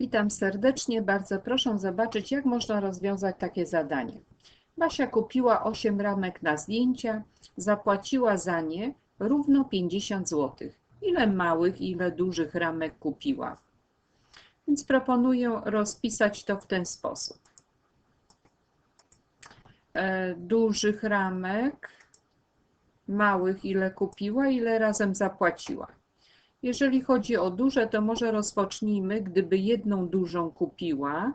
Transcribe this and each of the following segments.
Witam serdecznie. Bardzo proszę zobaczyć, jak można rozwiązać takie zadanie. Basia kupiła 8 ramek na zdjęcia, zapłaciła za nie równo 50 zł. Ile małych, ile dużych ramek kupiła? Więc proponuję rozpisać to w ten sposób. E, Dużych ramek, małych ile kupiła, ile razem zapłaciła. Jeżeli chodzi o duże, to może rozpocznijmy, gdyby jedną dużą kupiła,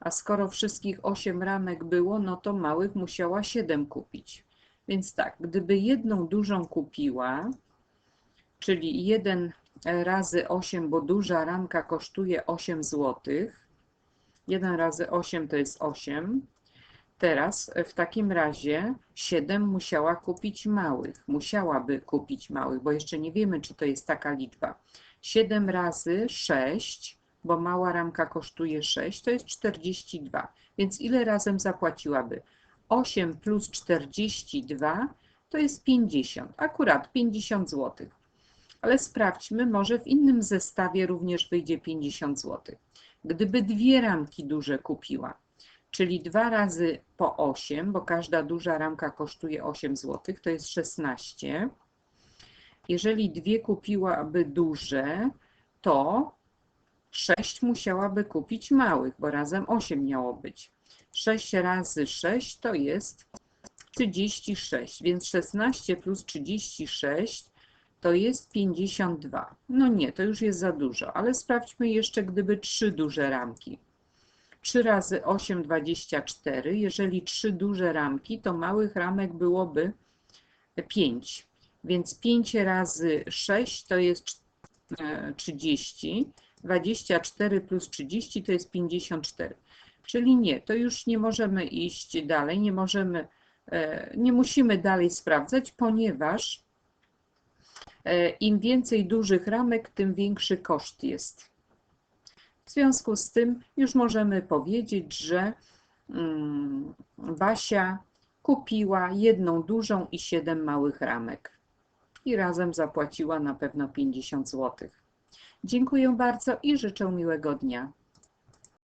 a skoro wszystkich 8 ramek było, no to małych musiała 7 kupić. Więc tak, gdyby jedną dużą kupiła, czyli 1 razy 8, bo duża ramka kosztuje 8 zł. 1 razy 8 to jest 8. Teraz w takim razie 7 musiała kupić małych. Musiałaby kupić małych, bo jeszcze nie wiemy, czy to jest taka liczba. 7 razy 6, bo mała ramka kosztuje 6, to jest 42. Więc ile razem zapłaciłaby? 8 plus 42 to jest 50. Akurat 50 zł. Ale sprawdźmy, może w innym zestawie również wyjdzie 50 zł. Gdyby dwie ramki duże kupiła, czyli 2 razy po 8, bo każda duża ramka kosztuje 8 zł, to jest 16. Jeżeli dwie kupiłaby duże, to 6 musiałaby kupić małych, bo razem 8 miało być. 6 razy 6 to jest 36, więc 16 plus 36 to jest 52. No nie, to już jest za dużo, ale sprawdźmy jeszcze, gdyby trzy duże ramki. 3 razy 8, 24. Jeżeli trzy duże ramki, to małych ramek byłoby 5. Więc 5 razy 6 to jest 30. 24 plus 30 to jest 54. Czyli nie, to już nie możemy iść dalej, nie możemy, nie musimy dalej sprawdzać, ponieważ im więcej dużych ramek, tym większy koszt jest. W związku z tym już możemy powiedzieć, że mm, Basia kupiła jedną dużą i siedem małych ramek i razem zapłaciła na pewno 50 zł. Dziękuję bardzo i życzę miłego dnia.